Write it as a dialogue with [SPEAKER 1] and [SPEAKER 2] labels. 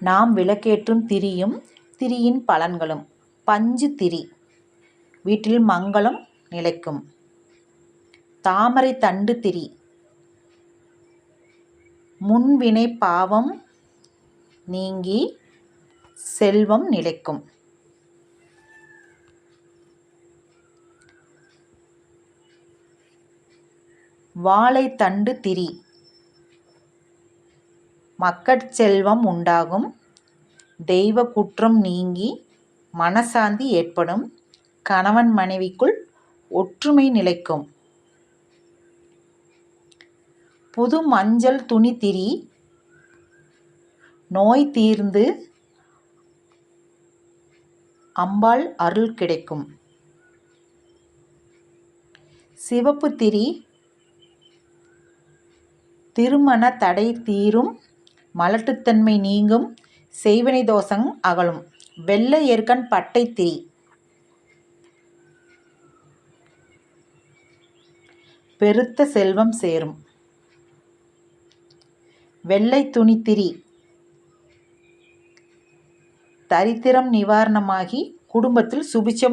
[SPEAKER 1] நாம் விளக்கேற்றும் திரியும் திரியின் பலன்களும். பஞ்சு திரி. வீட்டில் மங்களம் நிலைக்கும். தாமரை தண்டு திரி. முன்வினை பாவம் நீங்கி செல்வம் நிலைக்கும். வாழைத்தண்டு திரி. மக்கட்செல்வம் உண்டாகும். தெய்வ குற்றம் நீங்கி மனசாந்தி ஏற்படும். கணவன் மனைவிக்குள் ஒற்றுமை நிலைக்கும். புது மஞ்சள் துணி திரி. நோய் தீர்ந்து அம்பாள் அருள் கிடைக்கும். சிவப்பு திரி. திருமண தடை தீரும். மலட்டுத்தன்மை நீங்கும் செய்வினை தோஷம் அகலும். வெள்ளை எருக்கன் பட்டை திரி. பெருத்த செல்வம் சேரும். வெள்ளை துணி திரி. தரித்திரம் நிவாரணமாகி குடும்பத்தில் சுபிச்சம்